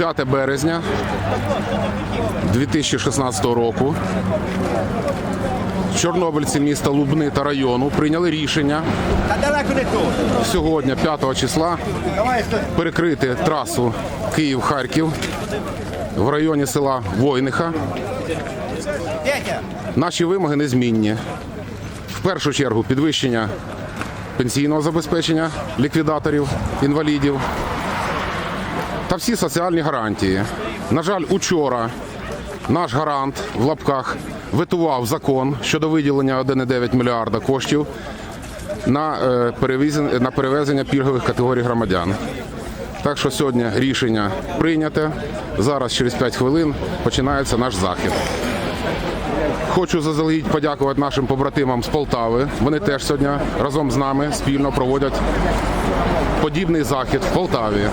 5 березня 2016 року. Чорнобильці міста Лубни та району прийняли рішення сьогодні, 5 числа, перекрити трасу Київ-Харків в районі села Войниха. Наші вимоги незмінні. В першу чергу підвищення пенсійного забезпечення ліквідаторів, інвалідів та всі соціальні гарантії. На жаль, учора наш гарант в лапках ветував закон щодо виділення 1,9 мільярда коштів на, е, перевезення, на перевезення пільгових категорій громадян. Так що сьогодні рішення прийняте. Зараз через 5 хвилин починається наш захід. Хочу заздалегідь подякувати нашим побратимам з Полтави. Вони теж сьогодні разом з нами спільно проводять подібний захід в Полтаві.